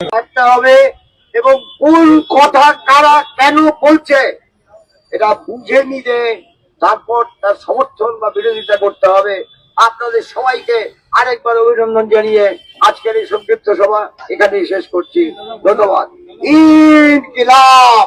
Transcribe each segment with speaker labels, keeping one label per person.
Speaker 1: থাকতে হবে এবং কোন কথা কারা কেন বলছে এটা বুঝে নিলে তারপর তার সমর্থন বা বিরোধিতা করতে হবে। আপনাদের সবাইকে আরেকবার অভিনন্দন জানিয়ে আজকের এই সংক্ষিপ্ত সভা এখানেই শেষ করছি। ধন্যবাদ। ইনকিলাব।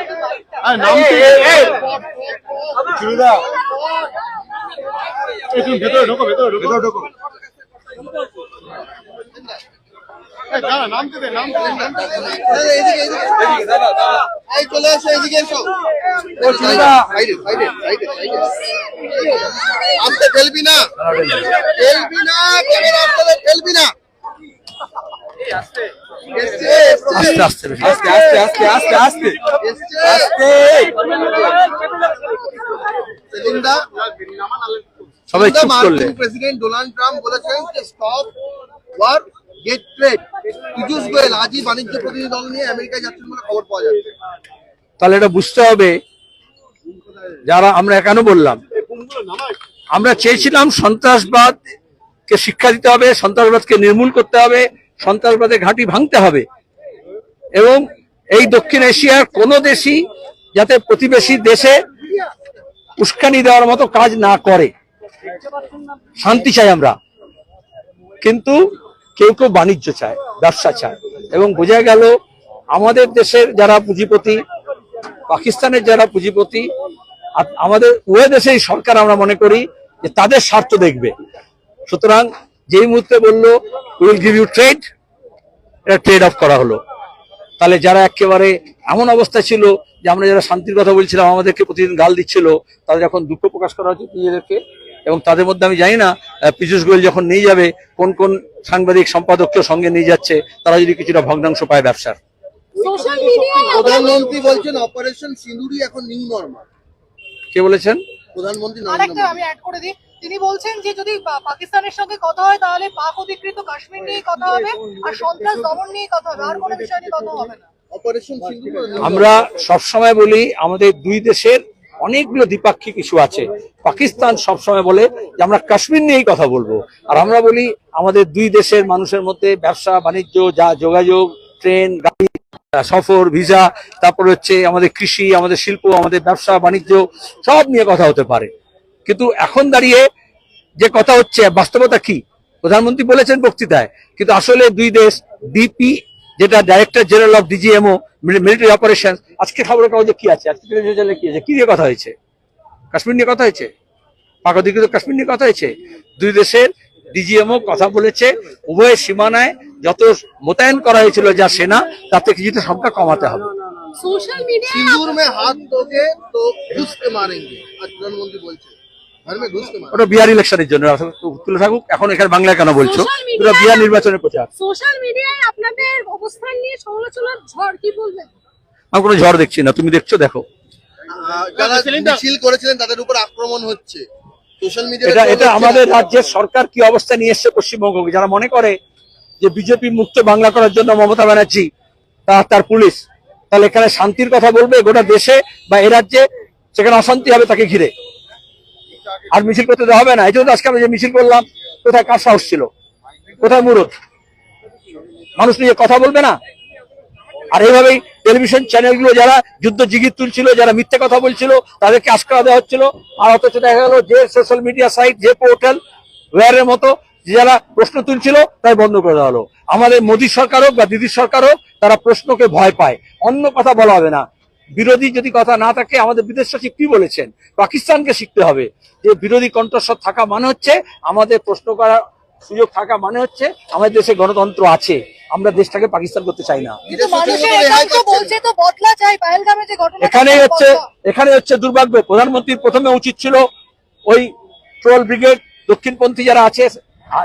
Speaker 2: তুমি ভেতরে ঢোকো ভেতরে ঢোকো। ঢোকো। দে
Speaker 3: এই চলে এসো। এদিকে এসো আসতে ফেলবি না। ফেলবি না ক্যামেরা আসতে ফেলবি না। এসছে, এসছে,
Speaker 4: আস্তে আস্তে আস্তে আস্তে আস্তে
Speaker 3: এসছে। সেলিন্দা
Speaker 4: সবাই চুপ করলে।
Speaker 3: প্রেসিডেন্ট ডোনাল্ড ট্রাম্প বলেছেন যে stop war get trade Piyush Goyal আজই বাণিজ্য প্রতিনিধি দল নিয়ে আমেরিকায় যাচ্ছেন বলে খবর পাওয়া যাচ্ছে।
Speaker 4: তাহলে এটা বুঝতে হবে যারা আমরা কেন বললাম? আমরা চেয়েছিলাম সন্ত্রাসবাদ কে শিক্ষা দিতে হবে সন্ত্রাসবাদকে নির্মূল করতে হবে সন্ত্রাসবাদের ঘাঁটি ভাঙতে হবে। এবং এই দক্ষিণ এশিয়ার কোনো দেশই যাতে প্রতিবেশী দেশে উস্কানি দেওয়ার মতো কাজ না করে। শান্তি চাই আমরা। কিন্তু কেউ কেউ বাণিজ্য চায়, ব্যবসা চায়। এবং বোঝা গেল আমাদের দেশের যারা পুঁজিপতি, পাকিস্তানের যারা পুঁজিপতি আমাদের উভয় দেশেই সরকার আমরা মনে করি যে তাদের স্বার্থ দেখবে। সুতরাং যেই মুহূর্তে বলল উইল গিভ ইউ ট্রেড এটা ট্রেড অফ করা হলো। তাহলে যারা একেবারে এমন অবস্থা ছিল যে আমরা যারা শান্তির কথা বলছিলাম আমাদেরকে প্রতিদিন গাল দিচ্ছিল তাদের এখন দুঃখ প্রকাশ করা হচ্ছে নিজেদেরকে। এবং তাদের মধ্যে আমি জানি না পীযূষ গোয়েল যখন নিয়ে যাবে কোন কোন সাংবাদিক সম্পাদককে সঙ্গে নিয়ে যাচ্ছে তারা যদি কিছুটা ভগ্নাংশ পায় ব্যবসার।
Speaker 3: প্রধানমন্ত্রী বলছেন অপারেশন সিঁদুরই এখন নিউ নর্মাল
Speaker 4: কে বলেছেন?
Speaker 3: প্রধানমন্ত্রী নরেন্দ্র
Speaker 5: আরেকটা
Speaker 3: মোদী।
Speaker 5: আমি অ্যাড করে দিই। তিনি বলছেন যে যদি পাকিস্তানের সঙ্গে কথা হয় তাহলে পাক অধিকৃত কাশ্মীর নিয়ে কথা হবে আর সন্ত্রাস দমন নিয়ে কথা হবে। আর কোনো বিষয় নিয়ে কথা হবে না।
Speaker 4: আমরা সবসময় বলি আমাদের দুই দেশের অনেকগুলো দ্বিপাক্ষিক ইস্যু আছে। পাকিস্তান সবসময় বলে যে আমরা কাশ্মীর নিয়েই কথা বলব। আর আমরা বলি আমাদের দুই দেশের মানুষের মধ্যে ব্যবসা বাণিজ্য যা যোগাযোগ ট্রেন গাড়ি সফর ভিসা তারপর হচ্ছে আমাদের কৃষি আমাদের শিল্প আমাদের ব্যবসা বাণিজ্য সব নিয়ে কথা হতে পারে। কিন্তু এখন দাঁড়িয়ে যে কথা হচ্ছে বাস্তবতা কি? প্রধানমন্ত্রী বলেছেন বক্তৃতায় কিন্তু আসলে দুই দেশ ডিপি যেটা director general of DGMO military operation আজকে খবরের কাগজে কি আছে? আজকে কি আছে? কি নিয়ে কথা হয়েছে? কাশ্মীর নিয়ে কথা হয়েছে? পাক কাশ্মীর নিয়ে কথা হয়েছে। দুই দেশের ডিজিএমও কথা বলেছে উভয় সীমানায় যত মোতায়েন করা হয়েছিল যা সেনা তাতে কিছুটা সংখ্যা কমাতে হবে।
Speaker 5: সোশ্যাল
Speaker 3: মিডিয়া মে হাত
Speaker 4: ওটা বিহার ইলেকশনের জন্য। তুলে থাকুক এখন এখানে বাংলায় কেন বলছো? ওটা বিহার নির্বাচনের প্রচার।
Speaker 5: সোশ্যাল মিডিয়ায় আপনাদের অবস্থান নিয়ে সমালোচনার ঝড় কি বলবেন?
Speaker 4: আমি কোনো ঝড় দেখছি না তুমি দেখছ? দেখো।
Speaker 3: আচ্ছা, তাদের উপর আক্রমণ হচ্ছে। সোশ্যাল মিডিয়া
Speaker 4: এটা আমাদের রাজ্যের সরকার কি অবস্থা নিয়ে এসছে পশ্চিমবঙ্গ? যারা মনে করে যে বিজেপি মুক্ত বাংলা করার জন্য মমতা ব্যানার্জি তার পুলিশ। তাহলে এখানে শান্তির কথা বলবে গোটা দেশে বা এ রাজ্যে? সেখানে অশান্তি হবে তাকে ঘিরে। আর মিছিল করতে দেওয়া হবে না। এই জন্য আজকে আমরা যে মিছিল করলাম, কোথায় কার সাহস ছিল? কোথায় মুরত মানুষ নিয়ে কথা বলবে না? আর এইভাবেই টেলিভিশন চ্যানেলগুলো যারা যুদ্ধ জিগির তুলছিল, যারা মিথ্যে কথা বলছিল, তাদেরকে আশকারা দেওয়া হচ্ছিল। আর অথচ দেখা গেল যে সোশ্যাল মিডিয়া সাইট যে পোর্টাল ওয়ারের মতো যারা প্রশ্ন তুলছিল, তাই বন্ধ করে দেওয়া হলো। আমাদের মোদী সরকার হোক বা দিদির সরকার হোক, তারা প্রশ্নকে ভয় পায়। অন্য কথা বলা হবে না। বিরোধী যদি কথা না থাকে আমাদের বিদেশ সচিব কি বলেছেন? পাকিস্তানকে শিখতে হবে যে বিরোধী কণ্ঠস্বর থাকা মানে হচ্ছে আমাদের প্রশ্ন করার সুযোগ থাকা মানে হচ্ছে আমাদের দেশে গণতন্ত্র আছে আমরা দেশটাকে পাকিস্তান করতে চাই না। এখানেই হচ্ছে এখানে হচ্ছে দুর্ভাগ্য। প্রধানমন্ত্রীর প্রথমে উচিত ছিল ওই ট্রোল ব্রিগেড দক্ষিণপন্থী যারা আছে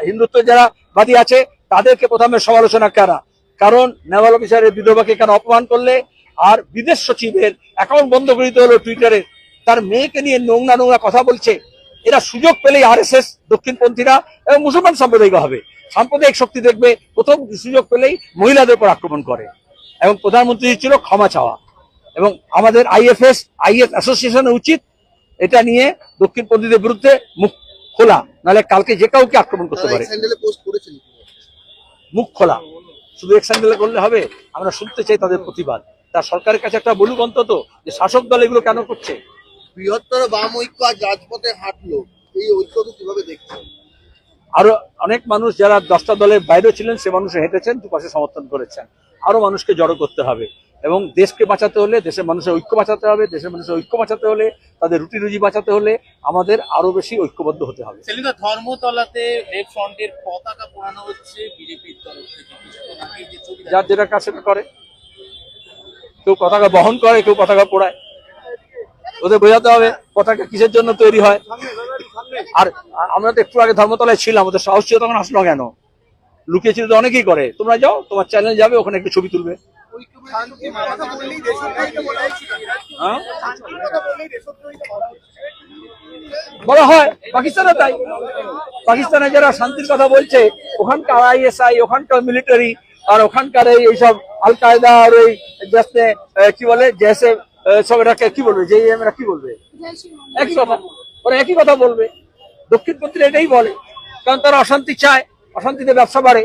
Speaker 4: হিন্দুত্ব যারা বাদী আছে তাদেরকে প্রথমে সমালোচনা করা। কারণ নেভাল অফিসারের বিধবাকে কেন অপমান করলে? আর বিদেশ সচিবের অ্যাকাউন্ট বন্ধ করে দিতে হলো টুইটারে তার মেয়েকে নিয়ে নোংরা নোংরা কথা বলছে। এরা সুযোগ পেলেই আর এস এস দক্ষিণপন্থীরা এবং মুসলমান সাম্প্রদায়িক হবে। সাম্প্রদায়িক শক্তি দেখবে, প্রথম সুযোগ পেলেই মহিলাদের উপর আক্রমণ করে। এবং প্রধানমন্ত্রী ছিল ক্ষমা চাওয়া। এবং আমাদের আইএফএস আইএস অ্যাসোসিয়েশনের উচিত এটা নিয়ে দক্ষিণপন্থীদের বিরুদ্ধে মুখ খোলা। নাহলে কালকে যে কাউকে আক্রমণ করতে পারে। মুখ খোলা। শুধু এক স্যান্ডেলে করলে হবে? আমরা শুনতে চাই তাদের প্রতিবাদ। তার সরকারের কাছে একটা বলুক অন্তত যে শাসক দল এগুলো কেন করছে?
Speaker 3: বৃহত্তর বাম ঐক্য আজ রাজপথে হাঁটলো এই ঐক্যকে কীভাবে দেখছেন?
Speaker 4: আরও অনেক মানুষ যারা দশটা দলের বাইরেও ছিলেন সে মানুষ হেঁটেছেন দুপাশে সমর্থন করেছেন। আরও মানুষকে জড়ো করতে হবে এবং দেশকে বাঁচাতে হলে দেশের মানুষের ঐক্য বাঁচাতে হবে দেশের মানুষের ঐক্য বাঁচাতে হলে তাদের রুটি রুজি বাঁচাতে হলে আমাদের আরও বেশি ঐক্যবদ্ধ হতে হবে।
Speaker 6: ধর্মতলাতে রেড ফ্রন্টের পতাকা পোড়ানো হচ্ছে বিজেপির তরফ থেকে।
Speaker 4: যার যেটা কাছে করে। কেউ পতাকা বহন করে, কেউ পতাকা পোড়ায়। ওদের বোঝাতে হবে পতাকা কিসের জন্য তৈরি হয়। আর আমরা তো একটু আগে ধর্মতলায় ছিলাম, ওদের সাহস ছিল তখন আসলো কেন? লুকিয়ে ছিল অনেকেই করে। তোমরা যাও, তোমার চ্যানেল যাবে, ওখানে একটু ছবি তুলবে। হ্যাঁ? বলা হয়, পাকিস্তানে তাই। পাকিস্তানে যারা শান্তির কথা বলছে, ওখানকার আইএসআই ওখানকার মিলিটারি আর ওখানকার এই এইসব আল কায়দা আর ওই জাস্তে কি বলে, জেসে সব এটাকে কি বলবে? যে কি বলবে? একই কথা। ওরা একই কথা বলবে। দক্ষিণপন্থীরা এটাই বলে। কারণ তারা অশান্তি চায়, অশান্তিতে ব্যবসা বাড়ে।